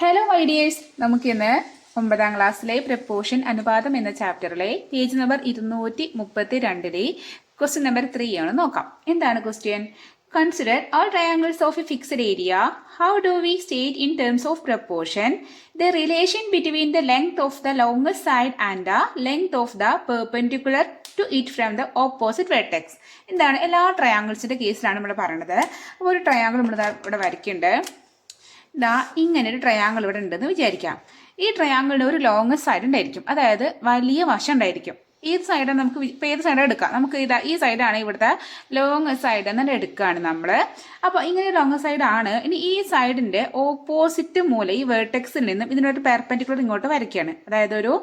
Hello ഐഡിയേഴ്സ് നമുക്കിന്ന് ഒമ്പതാം ക്ലാസ്സിലെ പ്രപ്പോഷൻ അനുപാതം എന്ന ചാപ്റ്ററിലെ പേജ് നമ്പർ ഇരുന്നൂറ്റി മുപ്പത്തി രണ്ടിലെ ക്വസ്റ്റ്യൻ നമ്പർ ത്രീ ആണ് നോക്കാം. എന്താണ് question consider all triangles of a fixed area how do we state in terms of proportion the relation between the length of the longest side and the length of the perpendicular to it from the opposite vertex എന്താണ്? എല്ലാ ട്രയാങ്കിൾസിന്റെ കേസിലാണ് നമ്മൾ പറയുന്നത് അപ്പോൾ ഒരു triangle നമ്മൾ ഇവിടെ വരയ്ക്കുന്നുണ്ട്. ഇതാ ഇങ്ങനെ ഒരു ട്രയാങ്കിൾ ഇവിടെ ഉണ്ടെന്ന് വിചാരിക്കാം. ഈ ട്രയാങ്കിളിന് ഒരു ലോങ് സൈഡ് ഉണ്ടായിരിക്കും. അതായത് വലിയ വശം ഉണ്ടായിരിക്കും. ഏത് സൈഡ് നമുക്ക് ഇപ്പൊ ഏത് സൈഡാണ് എടുക്കാം? നമുക്ക് ഇതാ ഈ സൈഡാണ് ഇവിടുത്തെ ലോങ് സൈഡ് എന്നിട്ട് എടുക്കുകയാണ് നമ്മൾ അപ്പോൾ ഇങ്ങനെ ലോങ് സൈഡ് ആണ്. ഇനി ഈ സൈഡിന്റെ ഓപ്പോസിറ്റ് മൂല ഈ വേർട്ടെക്സിൽ നിന്നും ഇതിനൊരു പെർപെൻഡിക്കുലർ ഇങ്ങോട്ട് വരയ്ക്കുകയാണ് അതായത് ഒരു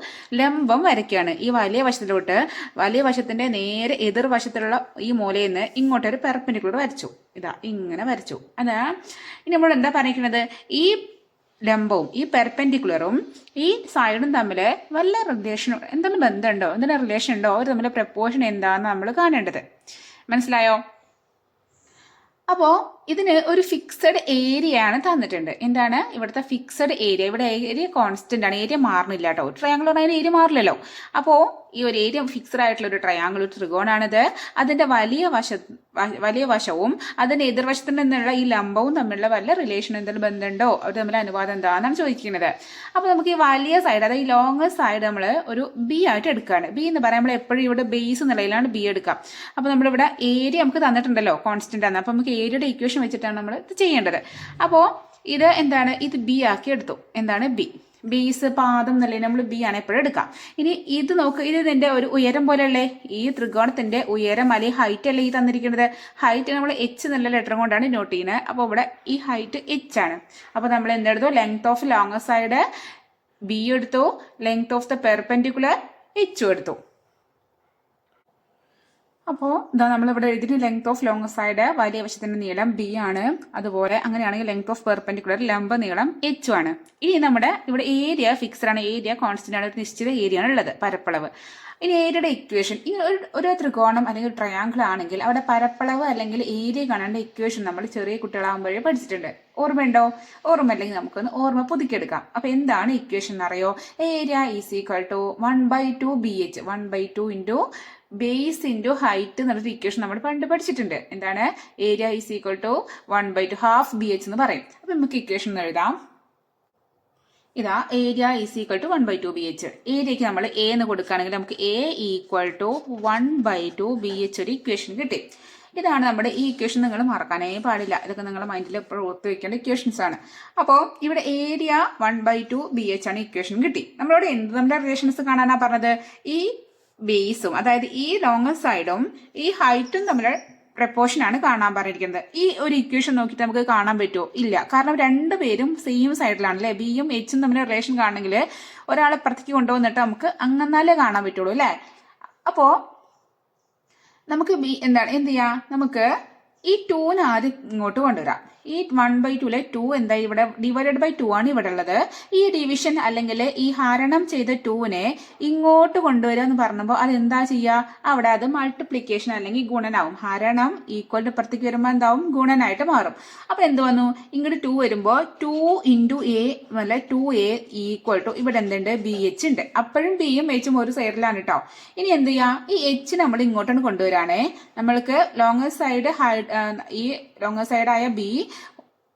ലംബം വരയ്ക്കുകയാണ് ഈ വലിയ വശത്തിലോട്ട് വലിയ വശത്തിന്റെ നേരെ എതിർ വശത്തിലുള്ള ഈ മൂലയിൽ നിന്ന് ഇങ്ങോട്ടൊരു പെർപെൻഡിക്കുലർ വരച്ചു. ഇതാ ഇങ്ങനെ വരച്ചു. അതാ ഇനി നമ്മൾ എന്താ പറയുന്നത്? ഈ ലംബവും ഈ പെർപെൻഡിക്കുലറും ഈ സൈഡും തമ്മിൽ വല്ല റിലേഷനും എന്തെങ്കിലും ബന്ധമുണ്ടോ? എന്തെങ്കിലും റിലേഷൻ ഉണ്ടോ? അവർ തമ്മിലെ പ്രപ്പോഷൻ എന്താണെന്ന് നമ്മൾ കാണേണ്ടത്. മനസ്സിലായോ? അപ്പോൾ ഇതിന് ഒരു ഫിക്സഡ് ഏരിയ ആണ് തന്നിട്ടുണ്ട്. എന്താണ്? ഇവിടുത്തെ ഫിക്സഡ് ഏരിയ ഇവിടെ ഏരിയ കോൺസ്റ്റന്റ് ആണ്. ഏരിയ മാറുന്നില്ല കേട്ടോ ട്രയാങ്കിൾ പറഞ്ഞാൽ ഏരിയ മാറില്ലല്ലോ. അപ്പോൾ ഈ ഒരു ഏരിയ ഫിക്സഡ് ആയിട്ടുള്ള ഒരു ട്രയാങ്കിൾ ഒരു ത്രികോണാണിത് അതിന്റെ വലിയ വശ വലിയ വശവും അതിന്റെ എതിർവശത്തിൽ നിന്നുള്ള ഈ ലംബവും തമ്മിലുള്ള വല്ല റിലേഷൻ എന്തെങ്കിലും ബന്ധമുണ്ടോ? അവർ തമ്മിൽ അനുപാതം എന്താണെന്നാണ് ചോദിക്കുന്നത്. അപ്പോൾ നമുക്ക് ഈ വലിയ സൈഡ് അതായത് ഈ ലോങ് സൈഡ് നമ്മൾ ഒരു ബി ആയിട്ട് എടുക്കുകയാണ് ബി എന്ന് പറയാൻ നമ്മൾ എപ്പോഴും ഇവിടെ ബേസ് നിലയിലാണ് ബി എടുക്കുക. അപ്പോൾ നമ്മളിവിടെ ഏരിയ നമുക്ക് തന്നിട്ടുണ്ടല്ലോ കോൺസ്റ്റന്റ് ആണ് അപ്പോൾ നമുക്ക് ഏരിയയുടെ ഇക്വേഷൻ വെച്ചിട്ടാണ് നമ്മൾ ഇത് ചെയ്യേണ്ടത്. അപ്പോൾ ഇത് എന്താണ്? ഇത് ബി ആക്കി എടുത്തു. എന്താണ് ബി ബീസ് പാദം എന്നല്ലേ നമ്മൾ ബി ആണ് എപ്പോഴും എടുക്കാം. ഇനി ഇത് നോക്ക് ഇത് ഇതിന്റെ ഒരു ഉയരം പോലെയല്ലേ? ഈ ത്രികോണത്തിന്റെ ഉയരം അല്ലെങ്കിൽ ഹൈറ്റ് അല്ലേ ഈ തന്നിരിക്കുന്നത്? ഹൈറ്റ് നമ്മൾ എച്ച് എന്നുള്ള ലെറ്റർ കൊണ്ടാണ് നോട്ട് ചെയ്യുന്നത്. അപ്പോൾ ഇവിടെ ഈ ഹൈറ്റ് എച്ച് ആണ്. അപ്പോൾ നമ്മൾ എന്തെടുത്തു length of long side B എടുത്തു. ലെങ്ത് ഓഫ് ദ പെർപെൻഡിക്കുലർ എച്ചും എടുത്തു. അപ്പോൾ ഇതാ നമ്മളിവിടെ എഴുതിയിട്ട് ലെങ്ത് ഓഫ് ലോങ് സൈഡ് വലിയ വശത്തിന്റെ നീളം ബി ആണ്. അതുപോലെ അങ്ങനെയാണെങ്കിൽ ലെങ്ത് ഓഫ് പെർപെൻഡിക്കുലർ ലംബ നീളം എച്ച് ആണ്. ഇനി നമ്മുടെ ഇവിടെ ഏരിയ ഫിക്സഡ് ആണ്. ഏരിയ കോൺസ്റ്റന്റ് ആണ്. ഒരു നിശ്ചിത ഏരിയ ആണ് ഉള്ളത്. പരപ്പളവ്. ഇനി ഏരിയയുടെ ഇക്വേഷൻ ഈ ഒരു ഒരു ത്രികോണം അല്ലെങ്കിൽ ട്രയാങ്കിൾ ആണെങ്കിൽ അവിടെ പരപ്പളവ് അല്ലെങ്കിൽ ഏരിയ കാണേണ്ട ഇക്വേഷൻ നമ്മൾ ചെറിയ കുട്ടികളാകുമ്പോഴേ പഠിച്ചിട്ടുണ്ട്. ഓർമ്മയുണ്ടോ? ഓർമ്മ അല്ലെങ്കിൽ നമുക്കൊന്ന് ഓർമ്മ പുതുക്കിയെടുക്കാം. അപ്പൊ എന്താണ് ഇക്വേഷൻ എന്നറിയോ area is equal to one by two B H one by two into base into height എന്നുള്ളൊരു ഇക്വേഷൻ നമ്മൾ പണ്ട് പഠിച്ചിട്ടുണ്ട്. എന്താണ്? Area is equal to one by two half B H എന്ന് പറയും. അപ്പൊ നമുക്ക് ഇക്വേഷൻ എഴുതാം. ഇതാ area is equal to one by two B H ഏരിയക്ക് നമ്മൾ എ എന്ന് കൊടുക്കുകയാണെങ്കിൽ നമുക്ക് A equal to one by two B H ഒരു ഇക്വേഷൻ കിട്ടി. ഇതാണ് നമ്മുടെ ഈ ഇക്വേഷൻ നിങ്ങൾ മറക്കാനേ പാടില്ല. ഇതൊക്കെ നിങ്ങളുടെ മൈൻഡിൽ എപ്പോഴും ഓർത്ത് വെക്കേണ്ട ഇക്വേഷൻസ് ആണ്. അപ്പോൾ ഇവിടെ area one by two B H ആണ് ഇക്വേഷൻ കിട്ടി. നമ്മളോട് എന്ത് നമ്മുടെ റിലേഷൻസ് കാണാനാണ് പറഞ്ഞത്? ഈ ബേസും അതായത് ഈ ലോങ് സൈഡും ഈ ഹൈറ്റും തമ്മിൽ പ്രപ്പോർഷൻ ആണ് കാണാൻ പറഞ്ഞിരിക്കുന്നത്. ഈ ഒരു ഇക്വേഷൻ നോക്കിയിട്ട് നമുക്ക് കാണാൻ പറ്റുമോ? ഇല്ല. കാരണം രണ്ടുപേരും സെയിം സൈഡിലാണ് അല്ലെ? ബിയും എച്ചും തമ്മിൽ റിലേഷൻ കാണണമെങ്കിൽ ഒരാളെ പുറത്തേക്ക് കൊണ്ടുവന്നിട്ട് നമുക്ക് അങ്ങന്നാലേ കാണാൻ പറ്റുള്ളൂ അല്ലേ? അപ്പോ നമുക്ക് ബി എന്താണ്? എന്ത് ചെയ്യാം? നമുക്ക് ഈ ടൂന് ആദ്യം ഇങ്ങോട്ട് കൊണ്ടുവരാം. ഈ വൺ ബൈ ടുലെ ടു എന്താ ഇവിടെ ഡിവൈഡഡ് ബൈ ടു ആണ് ഇവിടെ ഉള്ളത്. ഈ ഡിവിഷൻ അല്ലെങ്കിൽ ഈ ഹരണം ചെയ്ത ടുവിനെ ഇങ്ങോട്ട് കൊണ്ടുവരിക എന്ന് പറഞ്ഞപ്പോൾ അത് എന്താ ചെയ്യുക? അവിടെ അത് മൾട്ടിപ്ലിക്കേഷൻ അല്ലെങ്കിൽ ഗുണനാവും. ഹരണം ഈക്വൽ ടു പുറത്തേക്ക് വരുമ്പോൾ എന്താവും? ഗുണനായിട്ട് മാറും. അപ്പോൾ എന്ത് വന്നു? ഇങ്ങോട്ട് ടു വരുമ്പോൾ ടു ഇന്റു എ അല്ല ടു എ ഈക്വൽ ടു ഇവിടെ എന്തുണ്ട്? ബി എച്ച് ഉണ്ട്. അപ്പോഴും ബിയും എച്ചും ഒരു സൈഡിലാണ് കേട്ടോ ഇനി എന്ത് ചെയ്യുക ഈ എച്ച് നമ്മൾ ഇങ്ങോട്ടാണ് കൊണ്ടുവരാണേ. നമ്മൾക്ക് ലോങ്ങസ്റ്റ് സൈഡ് ഈ ലോങ്ങസ്റ്റ് സൈഡായ ബി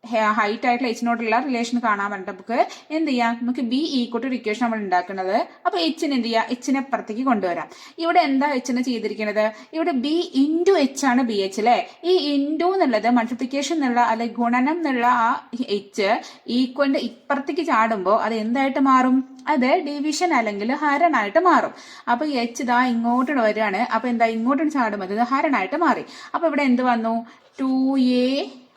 ഹൈറ്റ് ആയിട്ടുള്ള എച്ചിനോടുള്ള റിലേഷൻ കാണാൻ വേണ്ടി നമുക്ക് എന്ത് ചെയ്യാം? നമുക്ക് ബി ഈക്വൽ ടു ഇക്വേഷൻ നമ്മൾ ഉണ്ടാക്കുന്നത്. അപ്പൊ എച്ചിന് എന്ത് ചെയ്യാം? എച്ചിനെ പുറത്തേക്ക് കൊണ്ടുവരാം. ഇവിടെ എന്താ എച്ചിനെ ചെയ്തിരിക്കുന്നത്? ഇവിടെ ബി ഇന്റു എച്ച് ആണ് ബി എച്ച് അല്ലെ ഈ ഇന്റു എന്നുള്ളത് മൾട്ടിപ്ലിക്കേഷൻ എന്നുള്ള അല്ലെ ഗുണനം എന്നുള്ള ആ എച്ച് ഈക്വലിന്റെ ഇപ്പുറത്തേക്ക് ചാടുമ്പോൾ അത് എന്തായിട്ട് മാറും? അത് ഡിവിഷൻ അല്ലെങ്കിൽ ഹരണായിട്ട് മാറും. അപ്പൊ എച്ച് ഇതാ ഇങ്ങോട്ട് വരികയാണ്. അപ്പൊ എന്താ ഇങ്ങോട്ട് ചാടുമ്പോൾ അത് ഹരണായിട്ട് മാറി. അപ്പൊ ഇവിടെ എന്ത് വന്നു? Two A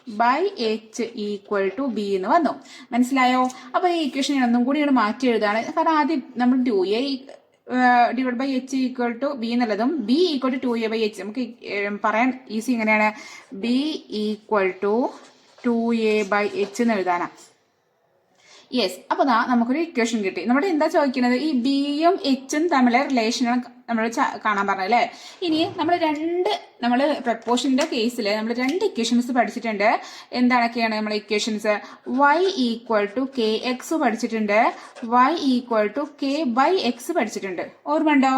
by H equal to B എന്ന് വന്നു. മനസ്സിലായോ? അപ്പൊ ഈ ഇക്വേഷൻ ഒന്നും കൂടി ഇവിടെ മാറ്റി എഴുതാണ് കാരണം ആദ്യം നമ്മൾ two A divide by H equal to B എന്നുള്ളതും B equal to two A by H നമുക്ക് പറയാൻ ഈസി എങ്ങനെയാണ് B equal to two A by H എന്ന് എഴുതാനാ. യെസ് അപ്പൊ ദാ നമുക്കൊരു ഇക്വേഷൻ കിട്ടി. നമ്മുടെ എന്താ ചോദിക്കുന്നത്? ഈ ബിയും എച്ചും തമ്മിലെ റിലേഷനാണ് നമ്മൾ കാണാൻ പറഞ്ഞല്ലേ ഇനി നമ്മൾ രണ്ട് നമ്മൾ പ്രപ്പോഷന്റെ കേസിൽ നമ്മൾ രണ്ട് ഇക്വേഷൻസ് പഠിച്ചിട്ടുണ്ട്. എന്താണൊക്കെയാണ് നമ്മൾ equations Y equal to K X പഠിച്ചിട്ടുണ്ട്. Y equal to K by X പഠിച്ചിട്ടുണ്ട്. ഓർമ്മ ഉണ്ടോ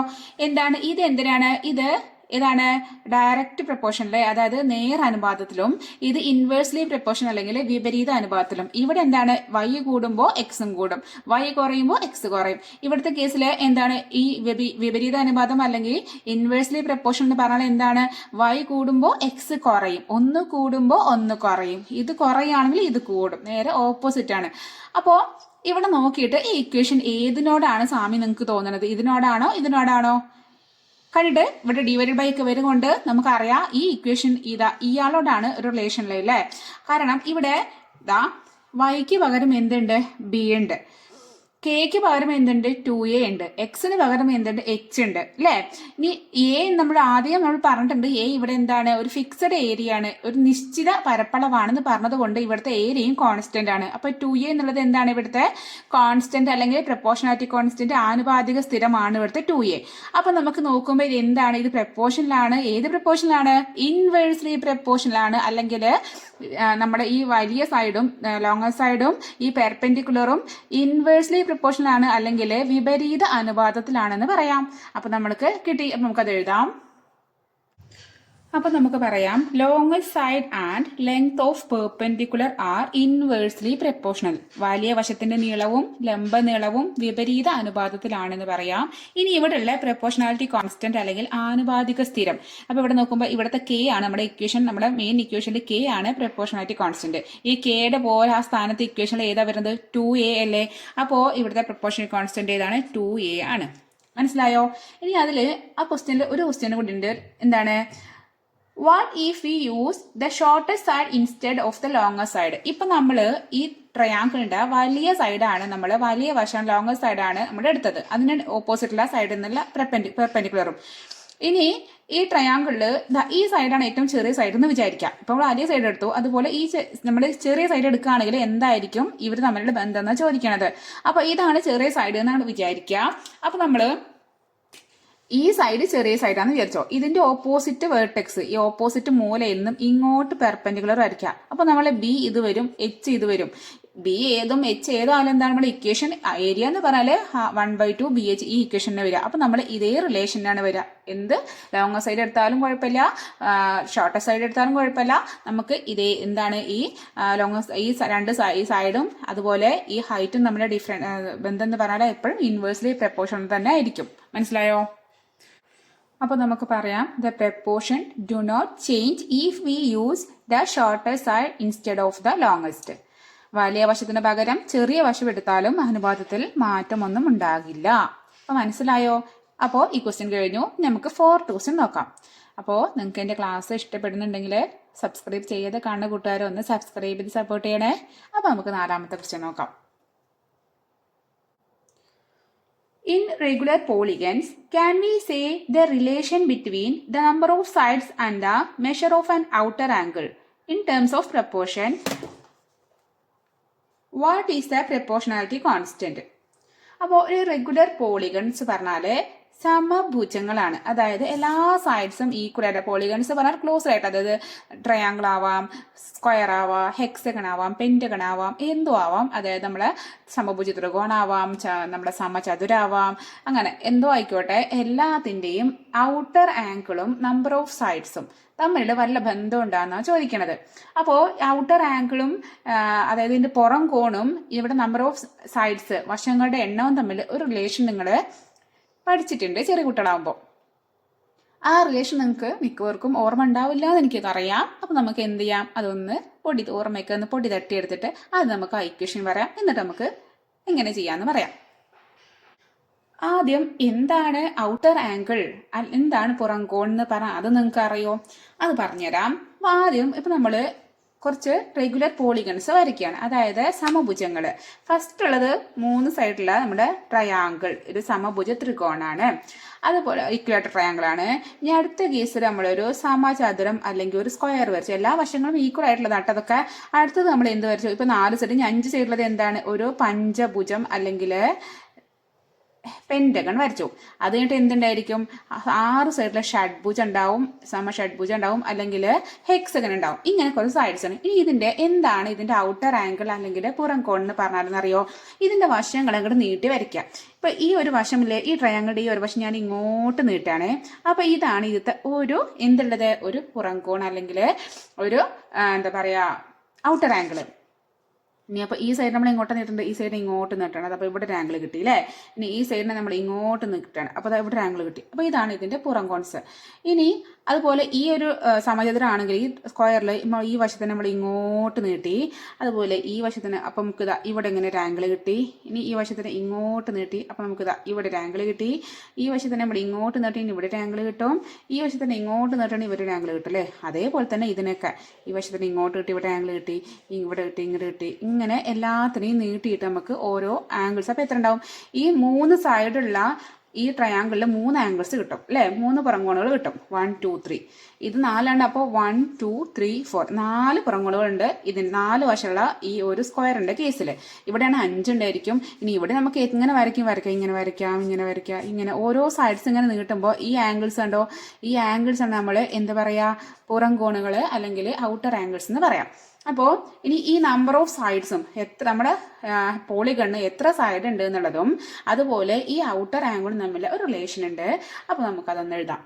എന്താണ്? ഇത് എന്തിനാണ്? ഇത് ഇതാണ് ഡയറക്റ്റ് പ്രപ്പോർഷനിലെ അതായത് നേർ അനുപാതത്തിലും ഇത് ഇൻവേഴ്സ്ലി പ്രപ്പോർഷൻ അല്ലെങ്കിൽ വിപരീത അനുപാതത്തിലും. ഇവിടെ എന്താണ്? വൈ കൂടുമ്പോൾ എക്സും കൂടും. വൈ കുറയുമ്പോൾ എക്സ് കുറയും. ഇവിടുത്തെ കേസിൽ എന്താണ്? ഈ വിപരീ- വിപരീത അനുപാതം അല്ലെങ്കിൽ ഇൻവേഴ്സ്ലി പ്രപ്പോർഷൻ എന്ന് പറഞ്ഞാൽ എന്താണ്? വൈ കൂടുമ്പോൾ എക്സ് കുറയും. ഒന്ന് കൂടുമ്പോൾ ഒന്ന് കുറയും. ഇത് കുറയുകയാണെങ്കിൽ ഇത് കൂടും. നേരെ ഓപ്പോസിറ്റ് ആണ്. അപ്പോൾ ഇവിടെ നോക്കിയിട്ട് ഈ ഇക്വേഷൻ ഏതിനോടാണ് സ്വാമി നിങ്ങൾക്ക് തോന്നുന്നത്? ഇതിനോടാണോ? ഇതിനോടാണോ? കണ്ടിട്ട് ഇവിടെ ഡിവൈഡഡ് ബൈ ഒക്കെ വരുകൊണ്ട് നമുക്കറിയാം ഈ ഇക്വേഷൻ ഇതാ ഇയാളോടാണ് ഒരു റിലേഷനിൽ അല്ലേ കാരണം ഇവിടെ ഇതാ വൈക്ക് പകരം എന്തുണ്ട്? ബി ഉണ്ട്. കെക്ക് പകരം എന്തുണ്ട്? ടു എ ഉണ്ട്. എക്സിന് പകരം എന്തുണ്ട്? എച്ച് ഉണ്ട്. അല്ലേ ഇനി എ നമ്മൾ ആദ്യം നമ്മൾ പറഞ്ഞിട്ടുണ്ട് എ ഇവിടെ എന്താണ്? ഒരു ഫിക്സഡ് ഏരിയ ആണ്. ഒരു നിശ്ചിത പരപ്പളവാണെന്ന് പറഞ്ഞത് കൊണ്ട് ഇവിടുത്തെ ഏരിയയും കോൺസ്റ്റന്റ് ആണ്. അപ്പൊ ടു എ എന്നുള്ളത് എന്താണ് ഇവിടുത്തെ? കോൺസ്റ്റന്റ് അല്ലെങ്കിൽ പ്രപ്പോർഷനാലിറ്റി കോൺസ്റ്റന്റ് ആനുപാതിക സ്ഥിരമാണ് ഇവിടുത്തെ ടു എ അപ്പൊ നമുക്ക് നോക്കുമ്പോൾ ഇത് എന്താണ്? ഇത് പ്രപ്പോർഷനിലാണ് ഏത് പ്രപ്പോർഷനിലാണ് ഇൻവേഴ്സ്ലി പ്രപ്പോർഷനിലാണ് അല്ലെങ്കിൽ നമ്മുടെ ഈ വലിയ സൈഡും ലോങ്ങർ സൈഡും ഈ പെർപെൻഡിക്കുലറും ഇൻവേഴ്സ്ലി പ്രപ്പോർഷനിലാണ് അല്ലെങ്കിൽ വിപരീത അനുപാതത്തിലാണെന്ന് പറയാം. അപ്പൊ നമ്മൾക്ക് കിട്ടി അപ്പൊ നമുക്കത് എഴുതാം. അപ്പൊ നമുക്ക് പറയാം. Longest side and length of perpendicular are inversely proportional വലിയ വശത്തിന്റെ നീളവും ലംബ നീളവും വിപരീത അനുപാതത്തിലാണെന്ന് പറയാം. ഇനി ഇവിടെയുള്ള പ്രപ്പോർഷണാലിറ്റി കോൺസ്റ്റന്റ് അല്ലെങ്കിൽ ആനുപാതിക സ്ഥിരം. അപ്പൊ ഇവിടെ നോക്കുമ്പോൾ ഇവിടുത്തെ കെ ആണ് നമ്മുടെ ഇക്വേഷൻ നമ്മുടെ മെയിൻ ഇക്വേഷനിൽ കെ ആണ് പ്രപ്പോർഷണാലിറ്റി കോൺസ്റ്റന്റ് ഈ കെയുടെ പോലെ ആ സ്ഥാനത്ത് ഇക്വേഷനിൽ ഏതാ വരുന്നത്? ടു എ അല്ലേ? അപ്പോ ഇവിടുത്തെ പ്രപ്പോർഷണൽ കോൺസ്റ്റന്റ് ഏതാണ്? ടു എ ആണ്. മനസ്സിലായോ? ഇനി അതിൽ ആ ക്വസ്റ്റ്യനിൽ ഒരു ക്വസ്റ്റ്യൻ കൂടി ഉണ്ട്. എന്താണ്? What if we use the shortest side instead of the longer side ഇപ്പൊ നമ്മൾ ഈ ട്രയാങ്കിളിന്റെ വലിയ സൈഡാണ് നമ്മൾ വലിയ വശം ലോങ്ങർ സൈഡാണ് നമ്മൾ എടുത്തത്. അതിന് ഓപ്പോസിറ്റുള്ള സൈഡിൽ നിന്നുള്ള പെർപെൻഡിക്കുലറും ഇനി ഈ ട്രയാങ്കിളിൽ ഈ സൈഡാണ് ഏറ്റവും ചെറിയ സൈഡ് എന്ന് വിചാരിക്കാം. ഇപ്പൊ നമ്മൾ വലിയ സൈഡ് എടുത്തു. അതുപോലെ ഈ നമ്മൾ ചെറിയ സൈഡ് എടുക്കുകയാണെങ്കിൽ എന്തായിരിക്കും? ഇവർ തമ്മിലുള്ള ബന്ധം എന്ന് ചോദിക്കണത്. അപ്പൊ ഇതാണ് ചെറിയ സൈഡ് എന്നാണ് വിചാരിക്കുക. അപ്പൊ നമ്മൾ ഈ സൈഡ് ചെറിയ സൈഡാന്ന് വിചാരിച്ചോ. ഇതിന്റെ ഓപ്പോസിറ്റ് വേർട്ടെക്സ് ഈ ഓപ്പോസിറ്റ് മൂലയിൽ ഇങ്ങോട്ട് പെർപെൻഡിക്കുലർ വരയ്ക്കാം അപ്പൊ നമ്മൾ ബി ഇത് വരും എച്ച് ഇത് വരും. ബി ഏതും എച്ച് ഏതായാലും എന്താണ് നമ്മുടെ ഇക്വേഷൻ ഏരിയ എന്ന് പറഞ്ഞാൽ one by two B H ഈ ഇക്വേഷനെ വരിക. അപ്പൊ നമ്മൾ ഇതേ റിലേഷനാണ് വരിക. എന്ത്? ലോങ്ങർ സൈഡ് എടുത്താലും കുഴപ്പമില്ല. ഷോർട്ടർ സൈഡ് എടുത്താലും കുഴപ്പമില്ല. നമുക്ക് ഇതേ എന്താണ് ഈ ലോങ്ങർ ഈ രണ്ട് ഈ സൈഡും അതുപോലെ ഈ ഹൈറ്റും നമ്മുടെ ഡിഫറെ ബന്ധം എന്ന് പറഞ്ഞാൽ എപ്പോഴും ഇൻവേഴ്സ്ലി പ്രപ്പോർഷൻ തന്നെ ആയിരിക്കും. മനസ്സിലായോ? അപ്പോൾ നമുക്ക് പറയാം the proportion do not change if we use the shortest side instead of the longest വലിയ വശത്തിന് പകരം ചെറിയ വശം എടുത്താലും അനുപാതത്തിൽ മാറ്റമൊന്നും ഉണ്ടാകില്ല. അപ്പോൾ മനസ്സിലായോ? അപ്പോൾ ഈ ക്വസ്റ്റ്യൻ കഴിഞ്ഞു. നമുക്ക് ഫോർ ക്വസ്റ്റ്യൻ നോക്കാം. അപ്പോൾ നിങ്ങൾക്ക് എന്റെ ക്ലാസ് ഇഷ്ടപ്പെടുന്നുണ്ടെങ്കിൽ സബ്സ്ക്രൈബ് ചെയ്ത് കാണുന്ന കൂട്ടുകാരെ ഒന്ന് സബ്സ്ക്രൈബ് ചെയ്ത് സപ്പോർട്ട് ചെയ്യണേ. അപ്പോൾ നമുക്ക് നാലാമത്തെ ക്വസ്റ്റ്യൻ നോക്കാം. In regular polygons, can we say the relation between the number of sides and the measure of an outer angle in terms of proportion? What is the proportionality constant? അപ്പോൾ ഒരു regular polygons പറഞ്ഞാൽ സമഭുജങ്ങളാണ്. അതായത് എല്ലാ സൈഡ്സും equal ആയിട്ട് polygons പറഞ്ഞാൽ close ആയിട്ട് അതായത് ട്രയാങ്കിൾ ആവാം സ്ക്വയർ ആവാം ഹെക്സഗൺ ആവാം പെന്റഗൺ ആവാം എന്തോ ആവാം. അതായത് നമ്മളെ സമഭുജ ത്രികോണാവാം നമ്മുടെ സമചതുരാവാം. അങ്ങനെ എന്തോ ആയിക്കോട്ടെ എല്ലാത്തിന്റെയും ഔട്ടർ ആംഗിളും നമ്പർ ഓഫ് സൈഡ്സും തമ്മിൽ വല്ല ബന്ധം ഉണ്ടാകുന്ന ചോദിക്കണത്. അപ്പോൾ ഔട്ടർ ആംഗിളും അതായത് ഇതിന്റെ പുറം കോണും ഇവിടെ നമ്പർ ഓഫ് സൈഡ്സ് വശങ്ങളുടെ എണ്ണവും തമ്മിൽ ഒരു റിലേഷൻ നിങ്ങൾ പഠിച്ചിട്ടുണ്ട് ചെറിയ കുട്ടികളാകുമ്പോൾ ആ റിലേഷൻ നിങ്ങൾക്ക് മിക്കവർക്കും ഓർമ്മ ഉണ്ടാവില്ല എന്ന് എനിക്ക് അറിയാം അപ്പം നമുക്ക് എന്ത് ചെയ്യാം? അതൊന്ന് പൊടി ഓർമ്മയ്ക്ക് ഒന്ന് പൊടി തട്ടിയെടുത്തിട്ട് അത് നമുക്ക് ഐക്വേഷൻ പറയാം. എന്നിട്ട് നമുക്ക് എങ്ങനെ ചെയ്യാമെന്ന് പറയാം. ആദ്യം എന്താണ് ഔട്ടർ ആംഗിൾ എന്താണ് പുറം കോൺ എന്ന് പറ അത് നിങ്ങൾക്ക് അറിയോ അത് പറഞ്ഞുതരാം. ആദ്യം ഇപ്പൊ നമ്മൾ കുറച്ച് റെഗുലർ പോളിഗൺസ് വരയ്ക്കുകയാണ്. അതായത് സമഭുജങ്ങൾ ഫസ്റ്റ് ഉള്ളത് മൂന്ന് സൈഡിലുള്ള നമ്മുടെ ട്രയാങ്കിൾ ഒരു സമഭുജ ത്രികോണാണ്. അതുപോലെ ഇക്വേറ്റർ ട്രയാങ്കിൾ ആണ്. ഇനി അടുത്ത കേസിൽ നമ്മളൊരു സമചതുരം അല്ലെങ്കിൽ ഒരു സ്ക്വയർ വരച്ചു. എല്ലാ വശങ്ങളും ഈക്വൽ ആയിട്ടുള്ളതാണ് അതൊക്കെ. അടുത്തത് നമ്മൾ എന്ത് വരച്ചു? ഇപ്പൊ നാല് സൈഡ് ഇനി അഞ്ച് സൈഡിലുള്ളത് എന്താണ്? ഒരു പഞ്ചഭുജം അല്ലെങ്കിൽ പെന്റഗൺ വരച്ചു. അത് കഴിഞ്ഞിട്ട് എന്തുണ്ടായിരിക്കും? ആറ് സൈഡിലെ ഷഡ്ഭുജ ഉണ്ടാവും സമ ഷഡ്ഭുജ ഉണ്ടാവും അല്ലെങ്കിൽ ഹെക്സഗൺ ഉണ്ടാവും. ഇങ്ങനെ കുറച്ച് സൈഡ്സ് ആണ്. ഇനി ഇതിന്റെ എന്താണ് ഇതിന്റെ ഔട്ടർ ആംഗിൾ അല്ലെങ്കിൽ പുറം കോൺ എന്ന് പറഞ്ഞാലെന്നറിയോ? ഇതിന്റെ വശങ്ങൾ അങ്ങോട്ട് നീട്ടി വരയ്ക്കുക ഇപ്പൊ ഈ ഒരു വശമില്ലേ ഈ ട്രയാങ്കിളുടെ ഈ ഒരു വശം ഞാൻ ഇങ്ങോട്ട് നീട്ടാണേ അപ്പൊ ഇതാണ് ഇതിത്തെ ഒരു എന്തുള്ളത്? ഒരു പുറം കോൺ അല്ലെങ്കിൽ ഒരു എന്താ പറയാ ഔട്ടർ ആംഗിൾ ഇനി അപ്പോൾ ഈ സൈഡ് നമ്മൾ ഇങ്ങോട്ട് നീട്ടുന്നത് ഈ സൈഡ് ഇങ്ങോട്ട് നീട്ടണം അപ്പോൾ ഇവിടെ ഒരു ആംഗിൾ കിട്ടി അല്ലേ ഇനി ഈ സൈഡിനെ നമ്മൾ ഇങ്ങോട്ട് നീട്ടാണ് അപ്പോൾ ഇവിടെ ഒരു ആംഗിൾ കിട്ടി. അപ്പോൾ ഇതാണ് ഇതിന്റെ പുറം കോൺസ് ഇനി അതുപോലെ ഈ ഒരു ആ, സമചതുരം ആണെങ്കിൽ ഈ സ്ക്വയറിൽ ഈ വശത്തിന് നമ്മൾ ഇങ്ങോട്ട് നീട്ടി അതുപോലെ ഈ വശത്തിന് അപ്പം നമുക്ക് ഇതാ ഇവിടെ ഇങ്ങനെ ഒരു കിട്ടി ഇനി ഈ വശത്തിന് ഇങ്ങോട്ട് നീട്ടി അപ്പം നമുക്ക് ഇതാ ഇവിടെ ആംഗിൾ കിട്ടി ഈ വശത്തിന് നമ്മൾ ഇങ്ങോട്ട് നീട്ടി ഇനി ഇവിടെ ആംഗിൾ കിട്ടും ഈ വശത്തിന് ഇങ്ങോട്ട് നീട്ടണി ഇവിടെ ആംഗിൾ കിട്ടും അല്ലേ? അതേപോലെ തന്നെ ഇതിനൊക്കെ ഈ വശത്തിന് ഇങ്ങോട്ട് കിട്ടി ഇവിടെ ആംഗിൾ കിട്ടി ഇവിടെ കിട്ടി ഇങ്ങോട്ട് കിട്ടി ഇങ്ങനെ എല്ലാത്തിനെയും നീട്ടിയിട്ട് നമുക്ക് ഓരോ ആംഗിൾസ് അപ്പോൾ എത്ര ഉണ്ടാവും ഈ മൂന്ന് സൈഡുള്ള ഈ ട്രയാങ്കിളിൽ മൂന്ന് ആംഗിൾസ് കിട്ടും അല്ലേ മൂന്ന് പുറംകോണുകൾ കിട്ടും. വൺ ടു ത്രീ ഇത് നാലാണ് അപ്പോൾ വൺ ടു ത്രീ ഫോർ നാല് പുറംകോണുകളുണ്ട്. ഇതിന് നാല് വശമുള്ള ഈ ഒരു സ്ക്വയറിന്റെ കേസിൽ ഇവിടെയാണ് അഞ്ചുണ്ടായിരിക്കും ഇനി ഇവിടെ നമുക്ക് എങ്ങനെ വരയ്ക്കും? വരയ്ക്കാം ഇങ്ങനെ വരയ്ക്കാം ഇങ്ങനെ വരയ്ക്കാം ഇങ്ങനെ. ഓരോ സൈഡ്സ് ഇങ്ങനെ നീട്ടുമ്പോൾ ഈ ആംഗിൾസ് ഉണ്ടോ ഈ ആംഗിൾസ് ആണ് നമ്മൾ എന്താ പറയുക പുറംകോണുകൾ അല്ലെങ്കിൽ ഔട്ടർ ആംഗിൾസ് എന്ന് പറയാം. അപ്പോൾ ഇനി ഈ നമ്പർ ഓഫ് സൈഡ്സും എത്ര നമ്മുടെ പോളിഗണ്ണ് എത്ര സൈഡ് ഉണ്ട് എന്നുള്ളതും അതുപോലെ ഈ ഔട്ടർ ആംഗിളും തമ്മിൽ ഒരു റിലേഷൻ ഉണ്ട്. അപ്പോൾ നമുക്കതൊന്ന് എഴുതാം.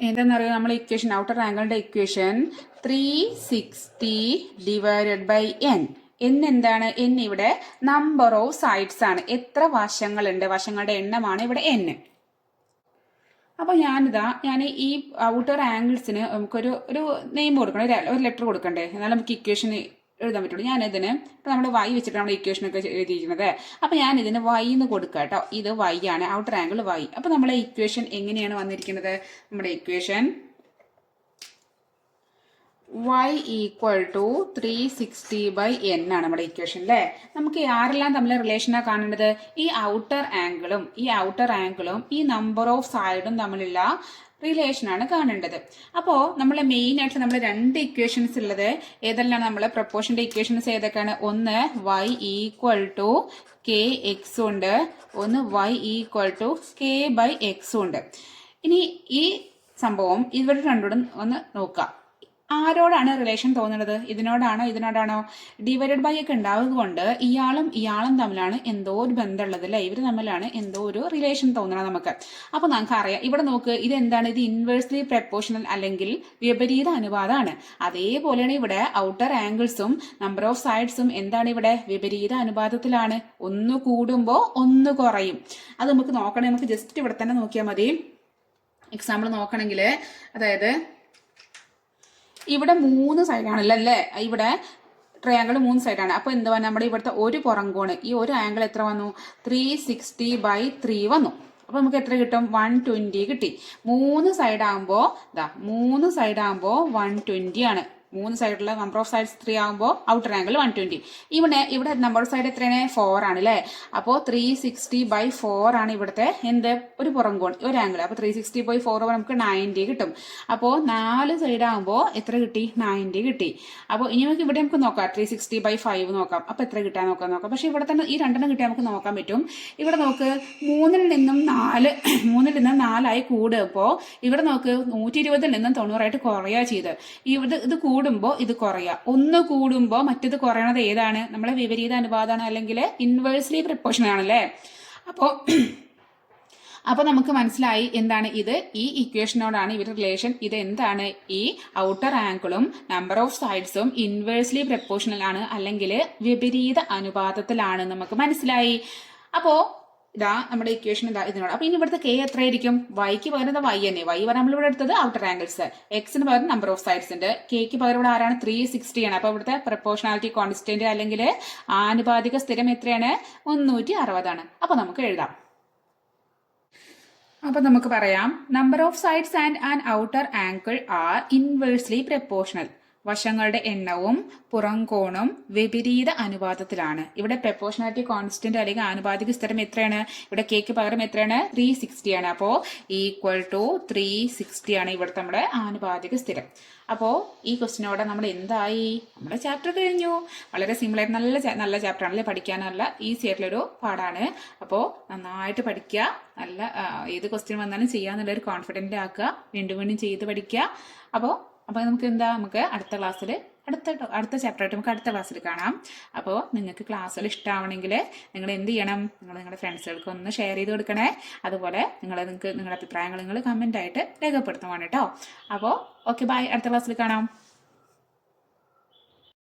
എന്തെന്നറിയോ നമ്മൾ equation outer ആംഗിളിന്റെ equation three sixty divided by N എന്താണ്? എൻ ഇവിടെ നമ്പർ ഓഫ് സൈഡ്സ് ആണ്. എത്ര വശങ്ങളുണ്ട്? വശങ്ങളുടെ എണ്ണമാണ് ഇവിടെ എൻ അപ്പോൾ ഞാനിതാ ഞാൻ ഈ ഔട്ടർ ആംഗിൾസിന് നമുക്കൊരു ഒരു നെയിം കൊടുക്കണം ഒരു- ലെറ്റർ കൊടുക്കണ്ടേ? എന്നാലും നമുക്ക് ഇക്വേഷൻ എഴുതാൻ പറ്റുള്ളൂ. ഞാൻ ഇതിന് ഇപ്പം നമ്മൾ വൈ വെച്ചിട്ട് നമ്മൾ ഇക്വേഷനൊക്കെ എഴുതിയിരിക്കുന്നത്. അപ്പോൾ ഞാൻ ഇതിന് വൈ എന്ന് കൊടുക്കുക കേട്ടോ ഇത് വൈ ആണ് ഔട്ടർ ആംഗിൾ വൈ അപ്പോൾ നമ്മളെ ഇക്വേഷൻ എങ്ങനെയാണ് വന്നിരിക്കുന്നത്? നമ്മുടെ equation y equal to three sixty by N ആണ് നമ്മുടെ ഇക്വേഷൻ അല്ലേ നമുക്ക് ആരെല്ലാം തമ്മിൽ റിലേഷനാണ് കാണേണ്ടത്? ഈ ഔട്ടർ ആംഗിളും ഈ ഔട്ടർ ആംഗിളും ഈ നമ്പർ ഓഫ് സൈഡും തമ്മിലുള്ള റിലേഷനാണ് കാണേണ്ടത്. അപ്പോൾ നമ്മൾ മെയിൻ ആയിട്ട് നമ്മൾ രണ്ട് ഇക്വേഷൻസ് ഉള്ളത് ഏതെല്ലാം നമ്മൾ പ്രപ്പോർഷന്റെ ഇക്വേഷൻസ് ഏതൊക്കെയാണ്? ഒന്ന് Y equal to K X ഉണ്ട് ഒന്ന് Y equal to K by X ഉണ്ട്. ഇനി ഈ സംഭവം ഇവരുടെ രണ്ടോടും ഒന്ന് നോക്കാം. ആരോടാണ് റിലേഷൻ തോന്നുന്നത്? ഇതിനോടാണോ ഇതിനോടാണോ? ഡിവൈഡഡ് ബൈ ഒക്കെ ഉണ്ടാവുക കൊണ്ട് ഇയാളും ഇയാളും തമ്മിലാണ് എന്തോ ഒരു ബന്ധമുള്ളത് അല്ലേ? ഇവർ തമ്മിലാണ് എന്തോ ഒരു റിലേഷൻ തോന്നണം നമുക്ക്. അപ്പൊ നമുക്ക് അറിയാം. ഇവിടെ നോക്ക് ഇത് എന്താണ് ഇത് ഇൻവേഴ്സ്ലി പ്രപ്പോർഷണൽ അല്ലെങ്കിൽ വിപരീത അനുപാതമാണ് അതേപോലെയാണ് ഇവിടെ ഔട്ടർ ആംഗിൾസും നമ്പർ ഓഫ് സൈഡ്സും എന്താണ് ഇവിടെ? വിപരീത അനുപാതത്തിലാണ്. ഒന്ന് കൂടുമ്പോൾ ഒന്ന് കുറയും. അത് നമുക്ക് നോക്കണേ. നമുക്ക് ജസ്റ്റ് ഇവിടെ തന്നെ നോക്കിയാൽ മതി. എക്സാമ്പിൾ നോക്കണമെങ്കിൽ അതായത് ഇവിടെ മൂന്ന് സൈഡാണല്ലോ അല്ലേ ഇവിടെ ട്രയാങ്കിൾ മൂന്ന് സൈഡാണ് അപ്പോൾ എന്തുവാ? നമ്മുടെ ഇവിടുത്തെ ഒരു പുറം കോണ്. ഈ ഒരു ആംഗിൾ എത്ര വന്നു? ത്രീ സിക്സ്റ്റി ബൈ ത്രീ വന്നു. അപ്പോൾ നമുക്ക് എത്ര കിട്ടും? വൺ ട്വന്റി കിട്ടി. മൂന്ന് സൈഡാകുമ്പോൾ ഇതാ മൂന്ന് സൈഡാകുമ്പോൾ വൺ ട്വന്റി ആണ്. മൂന്ന് സൈഡിലുള്ള നമ്പർ ഓഫ് സൈഡ്സ് ത്രീ ആകുമ്പോൾ ഔട്ടർ ആംഗിൾ വൺ ട്വന്റി ഇവിടെ ഇവിടെ നമ്പർ ഓഫ് സൈഡ് എത്രയാണ്? ഫോർ ആണ് അല്ലേ അപ്പോൾ ത്രീ സിക്സ്റ്റി ബൈ ഫോർ ആണ് ഇവിടുത്തെ എന്ത്? ഒരു പുറം കോൺ ഒരു ആംഗിൾ അപ്പോൾ ത്രീ സിക്സ്റ്റി ബൈ ഫോർ നമുക്ക് നയന്റി കിട്ടും. അപ്പോൾ നാല് സൈഡ് ആകുമ്പോൾ എത്ര കിട്ടി? നയന്റി കിട്ടി. അപ്പോൾ ഇനി നമുക്ക് ഇവിടെ നമുക്ക് നോക്കാം. ത്രീ സിക്സ്റ്റി ബൈ ഫൈവ് നോക്കാം. അപ്പോൾ എത്ര കിട്ടാൻ നോക്കാം നോക്കാം. പക്ഷേ ഇവിടെ തന്നെ ഈ രണ്ടെണ്ണം കിട്ടിയാൽ നമുക്ക് നോക്കാൻ പറ്റും. ഇവിടെ നമുക്ക് മൂന്നിൽ നിന്നും നാല് മൂന്നിൽ നിന്നും നാലായി കൂടുമ്പോൾ ഇവിടെ നമുക്ക് നൂറ്റി ഇരുപതിൽ നിന്നും തൊണ്ണൂറായിട്ട് കുറയുക ചെയ്ത് ഇവിടെ ഇത് കൂടുമ്പോൾ ഇത് കുറയുക. ഒന്ന് കൂടുമ്പോൾ മറ്റത് കുറയണത് ഏതാണ്? നമ്മളെ വിപരീത അനുപാതമാണ് അല്ലെങ്കിൽ ഇൻവേഴ്സ്ലി പ്രപ്പോർഷൻ ആണല്ലേ? അപ്പോൾ അപ്പോൾ നമുക്ക് മനസ്സിലായി എന്താണ് ഇത്? ഈ ഇക്വേഷനോടാണ് ഇവരുടെ റിലേഷൻ ഇത് എന്താണ്? ഈ ഔട്ടർ ആംഗിളും നമ്പർ ഓഫ് സൈഡ്സും ഇൻവേഴ്സ്ലി പ്രപ്പോർഷണൽ ആണ് അല്ലെങ്കിൽ വിപരീത അനുപാതത്തിലാണ് നമുക്ക് മനസ്സിലായി. അപ്പോൾ ഇതാ നമ്മുടെ ഇക്വേഷൻ ഇതാ ഇതിനോട്. അപ്പൊ ഇനി ഇവിടുത്തെ കെ എത്രയായിരിക്കും? വൈക്ക് പകരം വൈ തന്നെ. വൈ പറഞ്ഞാൽ നമ്മൾ ഇവിടെ എടുത്തത് ഔട്ടർ ആംഗിൾസ് എക്സിന് പകരം നമ്പർ ഓഫ് സൈഡ്സ് ഉണ്ട്. കെക്ക് പകരം ഇവിടെ ആരാണ്? ത്രീ സിക്സ്റ്റി ആണ്. അപ്പൊ ഇവിടുത്തെ പ്രപ്പോർഷണാലിറ്റി കോൺസ്റ്റന്റ് അല്ലെങ്കിൽ ആനുപാതിക സ്ഥിരം എത്രയാണ്? മുന്നൂറ്റി അറുപതാണ് അപ്പൊ നമുക്ക് എഴുതാം. അപ്പൊ നമുക്ക് പറയാം. Number of sides and an outer angle are inversely proportional വശങ്ങളുടെ എണ്ണവും പുറംകോണും വിപരീത അനുപാതത്തിലാണ്. ഇവിടെ പ്രപ്പോർഷണാലിറ്റി കോൺസ്റ്റന്റ് അല്ലെങ്കിൽ ആനുപാതിക സ്ഥിരം എത്രയാണ്? ഇവിടെ കേക്ക് പകരം എത്രയാണ്? ത്രീ സിക്സ്റ്റി ആണ്. അപ്പോൾ ഈക്വൽ ടു ത്രീ സിക്സ്റ്റി ആണ് ഇവിടുത്തെ നമ്മുടെ ആനുപാതിക സ്ഥിരം. അപ്പോൾ ഈ ക്വസ്റ്റിനോടെ നമ്മൾ എന്തായി? നമ്മുടെ ചാപ്റ്റർ കഴിഞ്ഞു. വളരെ സിമ്പിൾ ആയിട്ട് നല്ല നല്ല ചാപ്റ്റർ ആണല്ലേ? പഠിക്കാനുള്ള ഈസി ആയിട്ടുള്ളൊരു പാടാണ് അപ്പോൾ നന്നായിട്ട് പഠിക്കുക നല്ല ഏത് ക്വസ്റ്റ്യൻ വന്നാലും ചെയ്യാന്നുള്ളൊരു കോൺഫിഡന്റ് ആക്കുക. വീണ്ടും വീണ്ടും ചെയ്ത് പഠിക്കുക അപ്പോൾ അപ്പോൾ നമുക്ക് എന്താ? നമുക്ക് അടുത്ത ക്ലാസ്സിൽ അടുത്ത അടുത്ത ചാപ്റ്റർ ആയിട്ട് നമുക്ക് അടുത്ത ക്ലാസ്സിൽ കാണാം. അപ്പോൾ നിങ്ങൾക്ക് ക്ലാസ്സിൽ ഇഷ്ടമാവണമെങ്കിൽ നിങ്ങൾ എന്ത് ചെയ്യണം? നിങ്ങൾ നിങ്ങളുടെ ഫ്രണ്ട്സുകൾക്ക് ഒന്ന് ഷെയർ ചെയ്ത് കൊടുക്കണേ. അതുപോലെ നിങ്ങൾ നിങ്ങൾക്ക് നിങ്ങളുടെ അഭിപ്രായങ്ങൾ നിങ്ങൾ കമന്റായിട്ട് രേഖപ്പെടുത്തുവാണ് കേട്ടോ. അപ്പോൾ ഓക്കെ ബൈ അടുത്ത ക്ലാസ്സിൽ കാണാം.